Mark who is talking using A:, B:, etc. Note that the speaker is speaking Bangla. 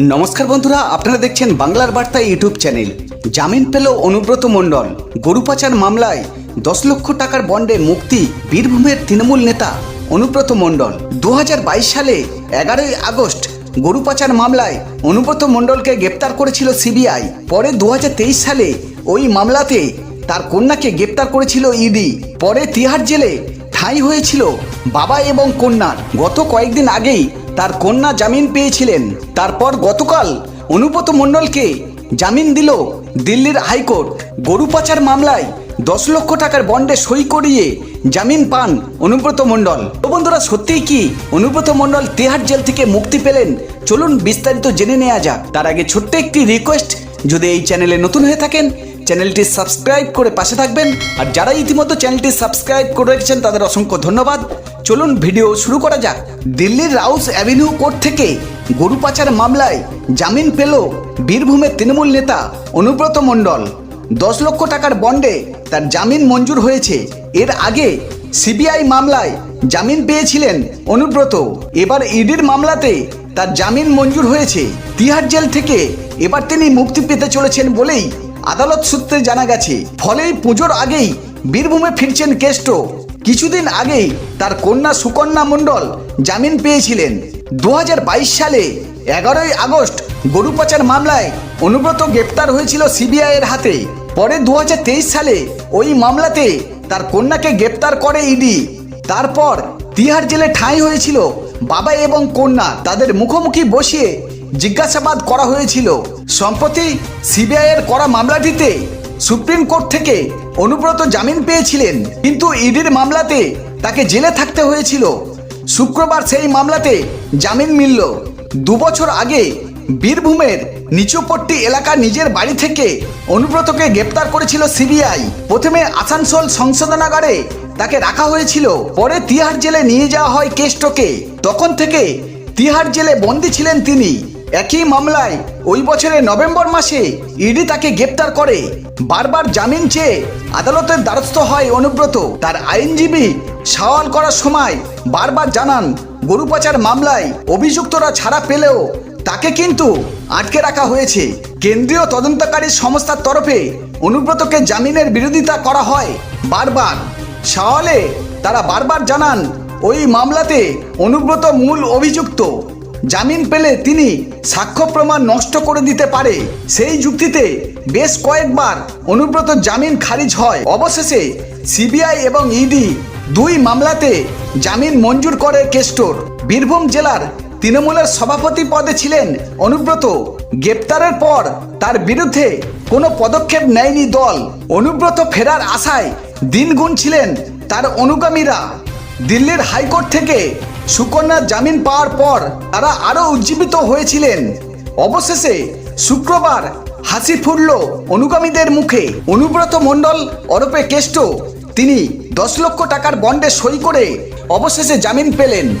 A: নমস্কার বন্ধুরা, আপনারা দেখছেন বাংলার বার্তা ইউটিউব চ্যানেল। জামিন পেল অনুব্রত মণ্ডল। গরু পাচার মামলায় দশ লক্ষ টাকার বন্ডে মুক্তি বীরভূমের তৃণমূল নেতা অনুব্রত মণ্ডল। দু হাজার বাইশ সালে এগারোই আগস্ট গরু পাচার মামলায় অনুব্রত মণ্ডলকে গ্রেপ্তার করেছিল সিবিআই। পরে দু হাজার তেইশ সালে ওই মামলাতে তার কন্যাকে গ্রেপ্তার করেছিল ইডি। পরে তিহার জেলে ঠাঁই হয়েছিল বাবা এবং কন্যার গত কয়েকদিন আগেই তার কন্যা জামিন পেয়েছিলেন। তারপর গতকাল অনুব্রত মণ্ডলকে জামিন দিল দিল্লির হাইকোর্ট। গরু পাচার মামলায় দশ লক্ষ টাকার বন্ডে সই করিয়ে জামিন পান অনুব্রত মণ্ডল। তো বন্ধুরা, সত্যিই কি অনুব্রত মণ্ডল তেহার জেল থেকে মুক্তি পেলেন? চলুন বিস্তারিত জেনে নেওয়া যাক। তার আগে ছোট্ট একটি রিকোয়েস্ট যদি এই চ্যানেলে নতুন হয়ে থাকেন চ্যানেলটি সাবস্ক্রাইব করে পাশে থাকবেন। আর যারা ইতিমধ্যে চ্যানেলটি সাবস্ক্রাইব করে রেখেছেন, তাদের অসংখ্য ধন্যবাদ। চলুন, ভিডিও শুরু করা যাক। দিল্লির রাউস অ্যাভিনিউ কোর্ট থেকে গরু পাচার মামলায় জামিন পেল বীরভূমের তৃণমূল নেতা অনুব্রত মণ্ডল। দশ লক্ষ টাকার বন্ডে তার জামিন মঞ্জুর হয়েছে। এর আগে সিবিআই মামলায় জামিন পেয়েছিলেন অনুব্রত। এবার ইডির মামলাতে তার জামিন মঞ্জুর হয়েছে। তিহার জেল থেকে এবার তিনি মুক্তি পেতে চলেছেন বলেই আদালত সূত্রে জানা গেছে ফলে পুজোর আগেই বীরভূমে ফিরছেন কেষ্ট। কিছুদিন আগেই তার কন্যা সুকন্যা মণ্ডল জামিন পেয়েছিলেন। দু হাজার বাইশ সালে এগারোই আগস্ট গরু পাচার মামলায় অনুব্রত গ্রেপ্তার হয়েছিল সিবিআই এর হাতে। পরে দু হাজার তেইশ সালে ওই মামলাতে তার কন্যাকে গ্রেপ্তার করে ইডি। তারপর তিহার জেলে ঠাঁই হয়েছিল বাবা এবং কন্যা, তাদের মুখোমুখি বসিয়ে জিজ্ঞাসাবাদ করা হয়েছিল। সম্প্রতি সিবিআই এর করা মামলাটিতে সুপ্রিম কোর্ট থেকে অনুব্রত জামিন পেয়েছিলেন। কিন্তু ইডির মামলাতে তাকে জেলে থাকতে হয়েছিল। শুক্রবার সেই মামলাতে জামিন মিলল। দুবছর আগে বীরভূমের নিচুপট্টি এলাকার নিজের বাড়ি থেকে অনুব্রতকে গ্রেপ্তার করেছিল সিবিআই। প্রথমে আসানসোল সংশোধনাগারে তাকে রাখা হয়েছিল। পরে তিহার জেলে নিয়ে যাওয়া হয় কেষ্টকে। তখন থেকে তিহার জেলে বন্দী ছিলেন তিনি। একই মামলায় ওই বছরের নভেম্বর মাসে ইডি তাকে গ্রেপ্তার করে। বারবার জামিন চেয়ে আদালতের দ্বারস্থ হয় অনুব্রত। তার আইনজীবী সওয়াল করার সময় বারবার জানান, গরু পাচার মামলায় অভিযুক্তরা ছাড়া পেলেও তাকে কিন্তু আটকে রাখা হয়েছে। কেন্দ্রীয় তদন্তকারী সংস্থার তরফে অনুব্রতকে জামিনের বিরোধিতা করা হয় বারবার। সওয়ালে তারা বারবার জানান, ওই মামলাতে অনুব্রত মূল অভিযুক্ত। জামিন পেলে তিনি সাক্ষ্য প্রমাণ নষ্ট করে দিতে পারে। সেই যুক্তিতে বেশ কয়েকবার অনুব্রত জামিন খারিজ হয়। অবশেষে সিবিআই এবং ইডি দুই মামলাতে জামিন মঞ্জুর করে কেস্টোর বীরভূম জেলার তৃণমূলের সভাপতি পদে ছিলেন অনুব্রত। গ্রেপ্তারের পর তার বিরুদ্ধে কোনো পদক্ষেপ নেয়নি দল। অনুব্রত ফেরার আশায় দিন গুনছিলেন তার অনুগামীরা। দিল্লির হাইকোর্ট থেকে সুকন্যার জামিন পাওয়ার পর তারা আরও উজ্জীবিত হয়েছিলেন। অবশেষে শুক্রবার হাসি ফুটল অনুগামীদের মুখে। অনুব্রত মণ্ডল, অরপে কেষ্ট, তিনি দশ লক্ষ টাকার বন্ডে সই করে অবশেষে জামিন পেলেন।